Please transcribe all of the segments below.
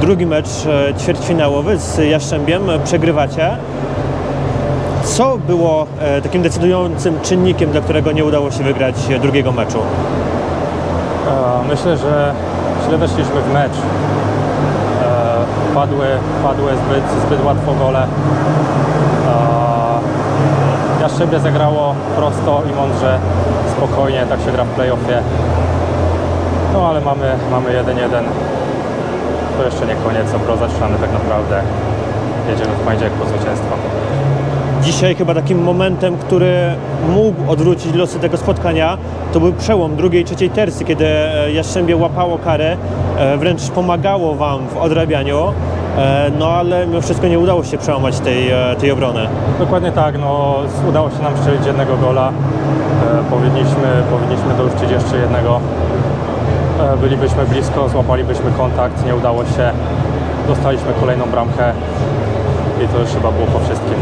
drugi mecz e, ćwierćfinałowy z Jastrzębiem, e, przegrywacie. Co było e, takim decydującym czynnikiem, dla którego nie udało się wygrać drugiego meczu? E, Myślę, że źle weszliśmy w mecz. Padły, padły zbyt, zbyt łatwo gole. E, Jastrzębie zagrało prosto i mądrze, spokojnie, tak się gra w playoffie. No ale mamy, mamy 1-1. To jeszcze nie koniec, obro zaczynamy tak naprawdę. Jedziemy w poniedziałek po zwycięstwo. Dzisiaj chyba takim momentem, który mógł odwrócić losy tego spotkania, to był przełom drugiej, trzeciej tersy, kiedy e, Jastrzębie łapało karę, e, wręcz pomagało Wam w odrabianiu, e, no ale mimo wszystko nie udało się przełamać tej, tej obrony. Dokładnie tak, no udało się nam strzelić jednego gola. E, powinniśmy, powinniśmy dorzucić jeszcze jednego. E, bylibyśmy blisko, złapalibyśmy kontakt, nie udało się. Dostaliśmy kolejną bramkę i to już chyba było po wszystkim.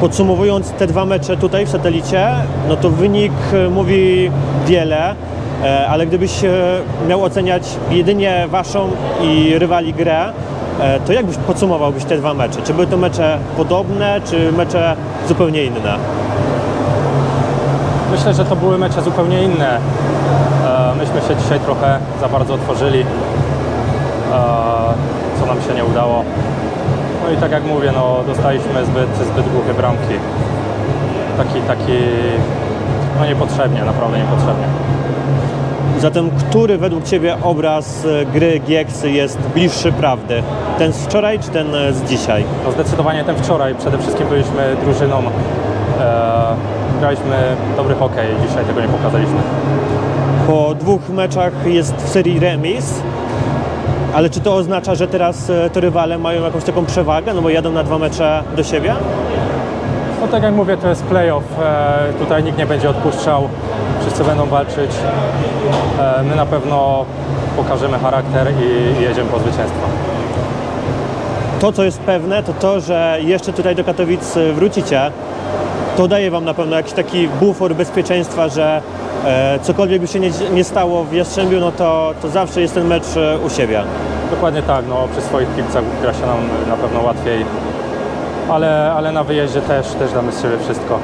Podsumowując te dwa mecze tutaj w satelicie, no to wynik e, mówi wiele, e, ale gdybyś miał oceniać jedynie Waszą i rywali grę, to jak byś podsumowałbyś te dwa mecze? Czy były to mecze podobne, czy mecze zupełnie inne? Myślę, że to były mecze zupełnie inne. Myśmy się dzisiaj trochę za bardzo otworzyli, co nam się nie udało. No i tak jak mówię, no, dostaliśmy zbyt, zbyt głuche bramki. Taki, taki, no niepotrzebnie, naprawdę niepotrzebnie. Zatem, który według Ciebie obraz e, gry Gieksy jest bliższy prawdy? Ten z wczoraj, czy ten e, z dzisiaj? No zdecydowanie ten wczoraj. Przede wszystkim byliśmy drużyną, e, graliśmy dobry hokej, dzisiaj tego nie pokazaliśmy. Po dwóch meczach jest w serii remis, ale czy to oznacza, że teraz e, to rywale mają jakąś taką przewagę, no bo jadą na dwa mecze do siebie? No tak jak mówię, to jest playoff. E, tutaj nikt nie będzie odpuszczał, wszyscy będą walczyć. E, my na pewno pokażemy charakter i, jedziemy po zwycięstwo. To, co jest pewne, to to, że jeszcze tutaj do Katowic wrócicie. To daje Wam na pewno jakiś taki bufor bezpieczeństwa, że cokolwiek by się nie, nie stało w Jastrzębiu, no to, to zawsze jest ten mecz e, u siebie. Dokładnie tak, no, przy swoich kibicach gra się nam na pewno łatwiej, ale, ale na wyjeździe też, też damy z siebie wszystko. E,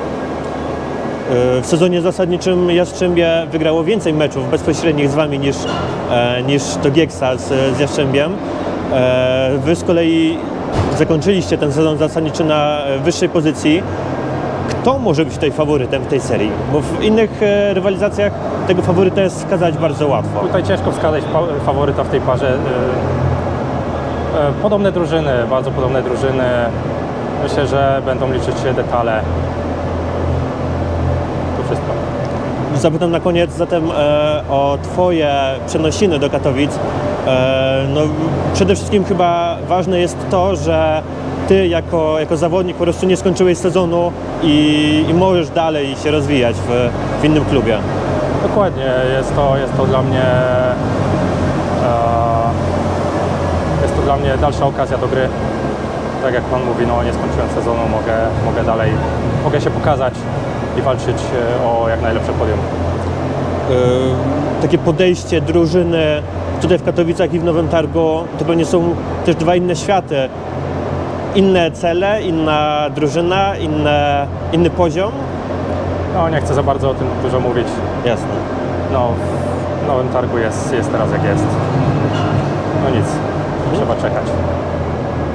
W sezonie zasadniczym Jastrzębie wygrało więcej meczów bezpośrednich z Wami niż, e, niż to Gieksa z, z Jastrzębiem. E, Wy z kolei zakończyliście ten sezon zasadniczy na e, wyższej pozycji. Kto może być tutaj faworytem w tej serii? Bo w innych e, rywalizacjach tego faworyta jest wskazać bardzo łatwo. Tutaj ciężko wskazać faworyta w tej parze. Y, y, Podobne drużyny, bardzo podobne drużyny. Myślę, że będą liczyć się detale. To wszystko. Zapytam na koniec zatem e, o Twoje przenosiny do Katowic. E, no, przede wszystkim chyba ważne jest to, że Ty jako, jako zawodnik po prostu nie skończyłeś sezonu i, i możesz dalej się rozwijać w, w innym klubie. Dokładnie, jest to, jest to dla mnie e, jest to dla mnie dalsza okazja do gry. Tak jak Pan mówi, no nie skończyłem sezonu, mogę, mogę dalej, mogę się pokazać i walczyć e, o jak najlepsze podium. E, takie podejście drużyny tutaj w Katowicach i w Nowym Targu to pewnie są też dwa inne światy. Inne cele, inna drużyna, inne, inny poziom. No nie chcę za bardzo o tym dużo mówić. Jasne. No w nowym targu jest, jest teraz jak jest. No nic, trzeba czekać.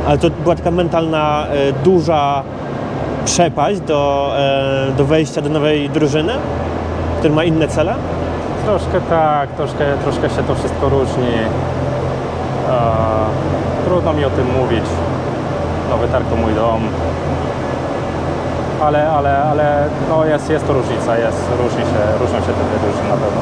Ale to była taka mentalna, e, duża przepaść do, e, do wejścia do nowej drużyny, która ma inne cele. Troszkę tak, troszkę, troszkę się to wszystko różni. E, trudno mi o tym mówić. Nowy targ to mój dom. Ale, ale, ale no jest, jest to różnica, jest, różni się, różnią się te dwie drużyny na pewno.